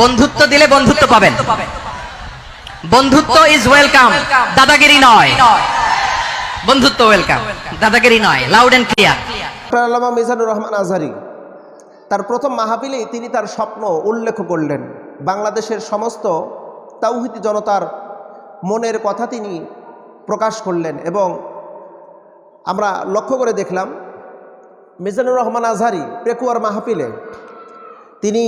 বন্ধুত্ব দিলে বন্ধুত্ব পাবেন। বন্ধুত্ব ইজ ওয়েলকাম দাদাগিরি নয়। বন্ধুত্ব ওয়েলকাম দাদাগিরি নয়। লাউড এন্ড ক্লিয়ার আল্লামা মিজানুর রহমান আজহারি তার প্রথম মাহফিলেই তিনি তার স্বপ্ন উল্লেখ করলেন। বাংলাদেশের সমস্ত তাওহিদি জনতার মনের কথা তিনি প্রকাশ করলেন এবং আমরা লক্ষ্য করে দেখলাম, মিজানুর রহমান আজহারি পেকুয়ার মাহফিলে তিনি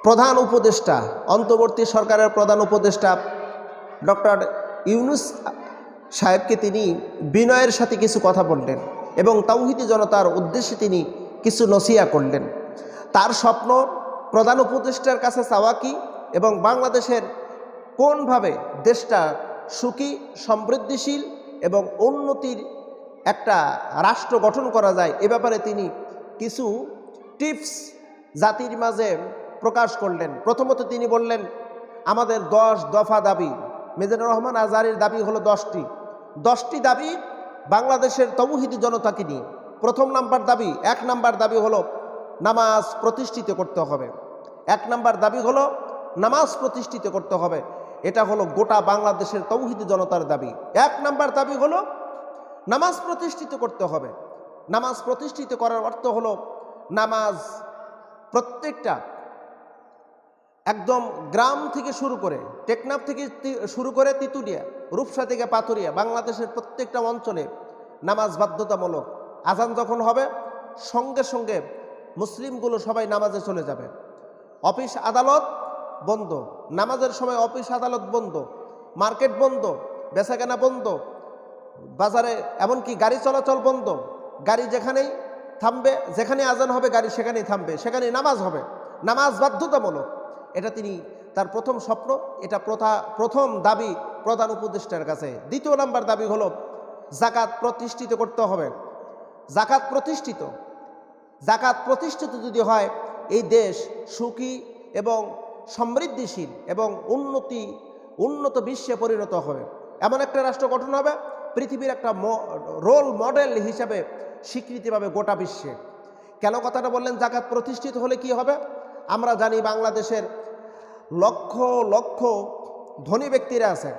প্রধান উপদেষ্টা, অন্তর্বর্তী সরকারের প্রধান উপদেষ্টা ডক্টর ইউনুস সাহেবকে তিনি বিনয়ের সাথে কিছু কথা বললেন এবং তাওহিদি জনতার উদ্দেশ্যে তিনি কিছু নসিয়া করলেন। তার স্বপ্ন, প্রধান উপদেষ্টার কাছে চাওয়া কি এবং বাংলাদেশের কোনভাবে দেশটা সুখী, সমৃদ্ধিশীল এবং উন্নতির একটা রাষ্ট্র গঠন করা যায় এ ব্যাপারে তিনি কিছু টিপস জাতির মাঝে প্রকাশ করলেন। প্রথমত তিনি বললেন, আমাদের দশ দফা দাবি মেজানুর রহমান আজহারের দাবি হলো দশটি। দশটি দাবি বাংলাদেশের তবুহিদি জনতাকে নিয়ে। প্রথম নাম্বার দাবি, এক নাম্বার দাবি হলো নামাজ প্রতিষ্ঠিত করতে হবে। এক নাম্বার দাবি হলো নামাজ প্রতিষ্ঠিত করতে হবে। এটা হলো গোটা বাংলাদেশের তৌহিদি জনতার দাবি। এক নাম্বার দাবি হলো নামাজ প্রতিষ্ঠিত করতে হবে। নামাজ প্রতিষ্ঠিত করার অর্থ হলো নামাজ প্রত্যেকটা একদম গ্রাম থেকে শুরু করে, টেকনাফ থেকে শুরু করে তিতুরিয়া রূপসা থেকে পাথুরিয়া, বাংলাদেশের প্রত্যেকটা অঞ্চলে নামাজ বাধ্যতামূলক। আজান যখন হবে, সঙ্গে সঙ্গে মুসলিমগুলো সবাই নামাজে চলে যাবে। অফিস আদালত বন্ধ, নামাজের সময় অফিস আদালত বন্ধ, মার্কেট বন্ধ, বেচাকেনা বন্ধ, বাজারে এমনকি গাড়ি চলাচল বন্ধ। গাড়ি যেখানেই থামবে, যেখানে আজান হবে, গাড়ি সেখানেই থামবে, সেখানেই নামাজ হবে। নামাজ বাধ্যতামূলক। এটা তিনি তার প্রথম স্বপ্ন, এটা প্রথা, প্রথম দাবি প্রধান উপদেষ্টার কাছে। দ্বিতীয় নাম্বার দাবি হলো, জাকাত প্রতিষ্ঠিত করতে হবে। জাকাত প্রতিষ্ঠিত। জাকাত প্রতিষ্ঠিত যদি হয়, এই দেশ সুখী এবং সমৃদ্ধিশীল এবং উন্নতি, উন্নত বিশ্বে পরিণত হবে। এমন একটা রাষ্ট্র গঠন হবে, পৃথিবীর একটা রোল মডেল হিসাবে স্বীকৃতি পাবে গোটা বিশ্বে। কেন কথাটা বললেন জাকাত প্রতিষ্ঠিত হলে কি হবে? আমরা জানি বাংলাদেশের লক্ষ লক্ষ ধনী ব্যক্তিরা আছে,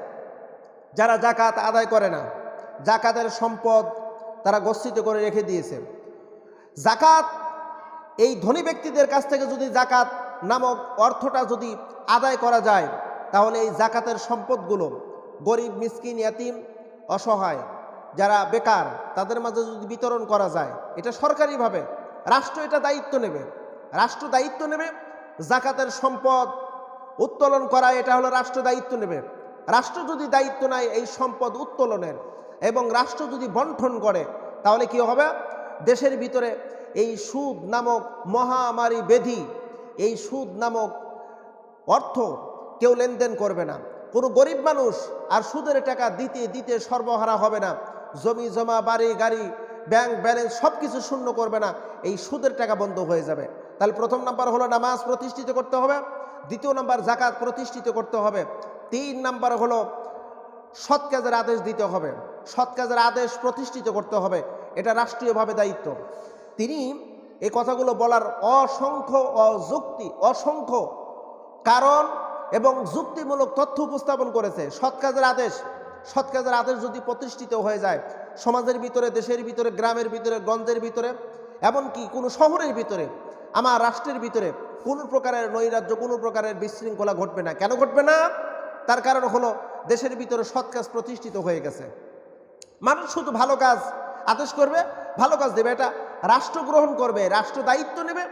যারা জাকাত আদায় করে না। জাকাতের সম্পদ তারা গচ্ছিত করে রেখে দিয়েছে। জাকাত এই ধনী ব্যক্তিদের কাছ থেকে যদি জাকাত নামক অর্থটা যদি আদায় করা যায়, তাহলে এই জাকাতের সম্পদগুলো গরিব, মিসকিন, ইয়াতিম, অসহায়, যারা বেকার, তাদের মাঝে যদি বিতরণ করা যায়, এটা সরকারিভাবে, রাষ্ট্র এটা দায়িত্ব নেবে। রাষ্ট্র দায়িত্ব নেবে, জাকাতের সম্পদ উত্তোলন করা, এটা হলো রাষ্ট্র দায়িত্ব নেবে। রাষ্ট্র যদি দায়িত্ব নেয় এই সম্পদ উত্তোলনের এবং রাষ্ট্র যদি বন্টন করে, তাহলে কি হবে? দেশের ভিতরে এই সুদ নামক মহামারী বেধি এই সুদ নামক অর্থ কেউ লেনদেন করবে না। কোনো গরিব মানুষ আর সুদের টাকা দিতে দিতে সর্বহারা হবে না। জমি, জমা, বাড়ি, গাড়ি, ব্যাংক, ব্যালেন্স সব কিছু শূন্য করবে না। এই সুদের টাকা বন্ধ হয়ে যাবে। তাহলে প্রথম নাম্বার হলো নামাজ প্রতিষ্ঠিত করতে হবে, দ্বিতীয় নাম্বার জাকাত প্রতিষ্ঠিত করতে হবে, তিন নাম্বার হলো সৎ কাজের আদেশ দিতে হবে, সৎ কাজের আদেশ প্রতিষ্ঠিত করতে হবে, এটা রাষ্ট্রীয়ভাবে দায়িত্ব। তিনি এই কথাগুলো বলার অসংখ্য অযুক্তি, অসংখ্য কারণ এবং যুক্তিমূলক তথ্য উপস্থাপন করেছে। সৎ কাজের আদেশ, সৎ কাজের আদেশ যদি প্রতিষ্ঠিত হয়ে যায়, সমাজের ভিতরে, দেশের ভিতরে, গ্রামের ভিতরে, গঞ্জের ভিতরে, এমনকি কোনো শহরের ভিতরে আমার রাষ্ট্রের ভিতরে কোনো প্রকারের নৈরাজ্য, কোনো প্রকারের বিশৃঙ্খলা ঘটবে না। কেন ঘটবে না? তার কারণ হলো দেশের ভিতরে সৎ কাজ প্রতিষ্ঠিত হয়ে গেছে। মানুষ শুধু ভালো কাজ আদেশ করবে, ভালো কাজ দেবে। এটা রাষ্ট্র গ্রহণ করবে, রাষ্ট্র দায়িত্ব নেবে,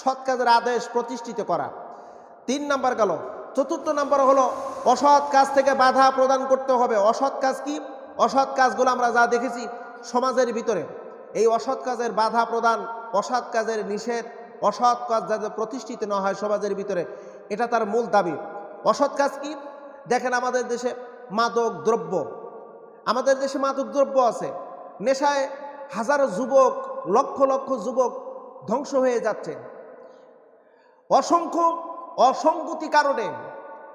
সৎ কাজের আদেশ প্রতিষ্ঠিত করা। তিন নাম্বার গেল, চতুর্থ নাম্বার হলো অসৎ কাজ থেকে বাধা প্রদান করতে হবে। অসৎ কাজ কি? অসৎ কাজগুলো আমরা যা দেখেছি সমাজের ভিতরে। এই অসৎ কাজের বাধা প্রদান, অসৎ কাজের নিষেধ অসৎ কাজ যাতে প্রতিষ্ঠিত না হয় সমাজের ভিতরে, এটা তার মূল দাবি। অসৎ কাজ কি? দেখেন আমাদের দেশে মাদক দ্রব্য। আমাদের দেশে মাদক দ্রব্য আছে। নেশায় হাজারো যুবক, লক্ষ লক্ষ যুবক ধ্বংস হয়ে যাচ্ছে। অসংখ্য অসঙ্গতি কারণে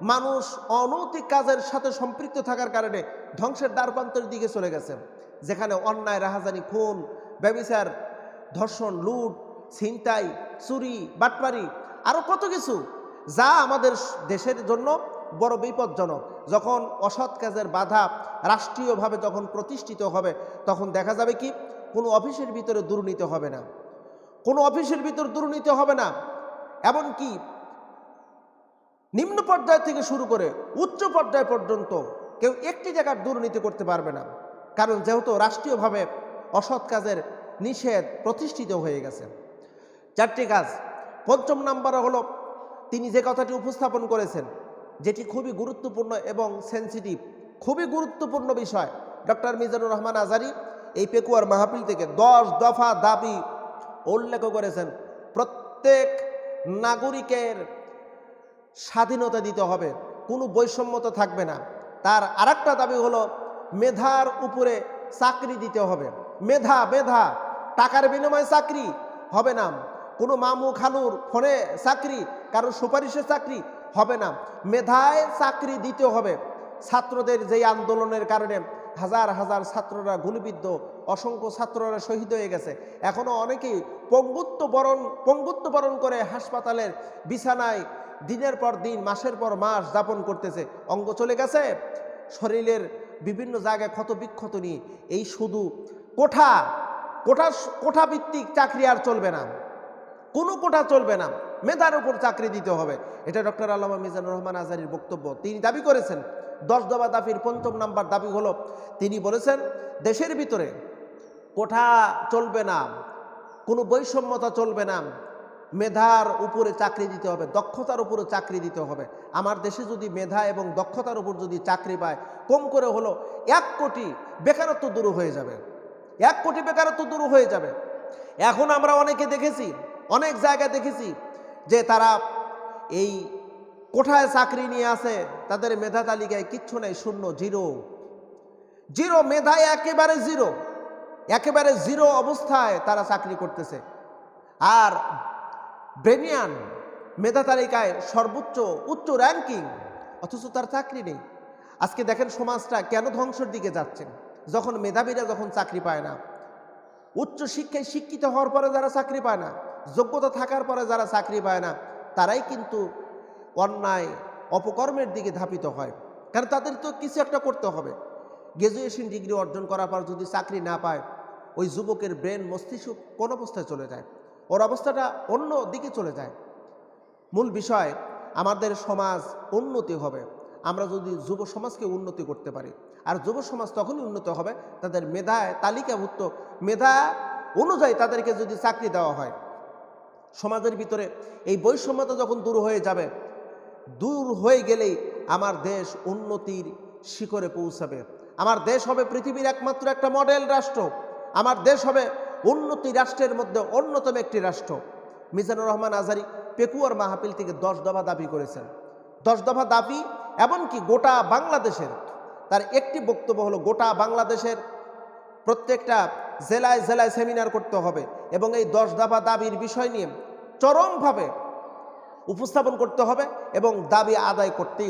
মানুষ অনৈতিক কাজের সাথে সম্পৃক্ত থাকার কারণে ধ্বংসের দ্বারপ্রান্তের দিকে চলে গেছে। যেখানে অন্যায়, রাহাজানি, খুন, ব্যবিচার, ধর্ষণ, লুট ছিনতাই, চুরি, বাটপারি আরও কত কিছু যা আমাদের দেশের জন্য বড় বিপজ্জনক। যখন অসৎ কাজের বাধা রাষ্ট্রীয়ভাবে যখন প্রতিষ্ঠিত হবে, তখন দেখা যাবে কি, কোনো অফিসের ভিতরে দুর্নীতি হবে না। কোনো অফিসের ভিতর দুর্নীতি হবে না। এমনকি নিম্ন পর্যায় থেকে শুরু করে উচ্চ পর্যায় পর্যন্ত কেউ একটি জায়গার দুর্নীতি করতে পারবে না। কারণ যেহেতু রাষ্ট্রীয়ভাবে অসৎ কাজের নিষেধ প্রতিষ্ঠিত হয়ে গেছে। চারটি কাজ। পঞ্চম নাম্বার হলো, তিনি যে কথাটি উপস্থাপন করেছেন, যেটি খুবই গুরুত্বপূর্ণ এবং সেন্সিটিভ খুবই গুরুত্বপূর্ণ বিষয়। ডক্টর মিজানুর রহমান আজারি এই পেকুয়ার মাহফিল থেকে দশ দফা দাবি উল্লেখ করেছেন, প্রত্যেক নাগরিকের স্বাধীনতা দিতে হবে, কোনো বৈষম্যতা থাকবে না। তার আরেকটা দাবি হলো, মেধার উপরে চাকরি দিতে হবে। মেধা মেধা, টাকার বিনিময়ে চাকরি হবে না। কোনো মামু খালুর ফোনে চাকরি কারও সুপারিশের চাকরি হবে না। মেধায় চাকরি দিতে হবে। ছাত্রদের যেই আন্দোলনের কারণে হাজার হাজার ছাত্ররা গুলিবিদ্ধ অসংখ্য ছাত্ররা শহীদ হয়ে গেছে। এখনও অনেকেই পঙ্গুত্ব বরণ পঙ্গুত্ব বরণ করে হাসপাতালের বিছানায় দিনের পর দিন, মাসের পর মাস যাপন করতেছে। অঙ্গ চলে গেছে। শরীরের বিভিন্ন জায়গায় ক্ষত বিক্ষত নিয়ে এই শুধু কোঠা কোঠা কোঠা ভিত্তিক চাকরি আর চলবে না। কোনো কোঠা চলবে না। মেধার উপর চাকরি দিতে হবে। এটা ডক্টর আল্লামা মিজানুর রহমান আজারির বক্তব্য। তিনি দাবি করেছেন, দশ দফা দাবির পঞ্চম নাম্বার দাবি হলো, তিনি বলেছেন, দেশের ভিতরে কোঠা চলবে না, কোনো বৈষম্যতা চলবে না, মেধার উপরে চাকরি দিতে হবে, দক্ষতার উপরে চাকরি দিতে হবে। আমার দেশে যদি মেধা এবং দক্ষতার উপর যদি চাকরি পায়, কম করে হলো এক কোটি বেকারত্ব দূর হয়ে যাবে। এক কোটি বেকারত্ব দূর হয়ে যাবে। এখন আমরা অনেকে দেখেছি অনেক জায়গায় দেখেছি যে তারা এই কোঠায় চাকরি নিয়ে আসে, তাদের মেধা তালিকায় কিচ্ছু নেই, শূন্য, জিরো। জিরো মেধায় একেবারে জিরো। একেবারে জিরো অবস্থায় তারা চাকরি করতেছে। আর ব্রেনিয়ান মেধা তালিকায় সর্বোচ্চ উচ্চ র্যাঙ্কিং অথচ তার চাকরি নেই। আজকে দেখেন সমাজটা কেন ধ্বংসের দিকে যাচ্ছে? যখন মেধাবীরা যখন চাকরি পায় না উচ্চ শিক্ষায় শিক্ষিত হওয়ার পরে যারা চাকরি পায় না যোগ্যতা থাকার পরে যারা চাকরি পায় না, তারাই কিন্তু অন্যায়, অপকর্মের দিকে ধাপিত হয়। কারণ তাদের তো কিছু একটা করতে হবে। গ্র্যাজুয়েশন ডিগ্রি অর্জন করার পর যদি চাকরি না পায়, ওই যুবকের ব্রেন মস্তিষ্ক কোন অবস্থায় চলে যায়? ওর অবস্থাটা অন্য দিকে চলে যায়। মূল বিষয়, আমাদের সমাজ উন্নতি হবে। আমরা যদি যুব সমাজকে উন্নতি করতে পারি, আর যুব সমাজ তখনই উন্নত হবে, তাদের মেধায় তালিকাভুক্ত মেধা অনুযায়ী তাদেরকে যদি চাকরি দেওয়া হয়। সমাজের ভিতরে এই বৈষম্যতা যখন দূর হয়ে যাবে, দূর হয়ে গেলেই আমার দেশ উন্নতির শিখরে পৌঁছাবে। আমার দেশ হবে পৃথিবীর একমাত্র একটা মডেল রাষ্ট্র। আমার দেশ হবে উন্নতি রাষ্ট্রের মধ্যে অন্যতম একটি রাষ্ট্র। মিজানুর রহমান আজারি পেকুয়ার মাহফিল থেকে দশ দফা দাবি করেছেন। দশ দফা দাবি এমনকি গোটা বাংলাদেশের, তার একটি বক্তব্য হলো, গোটা বাংলাদেশের প্রত্যেকটা জেলায় জেলায় সেমিনার করতে হবে এবং এই দশ দাবা দাবির বিষয় নিয়ে চরমভাবে উপস্থাপন করতে হবে এবং দাবি আদায় করতেই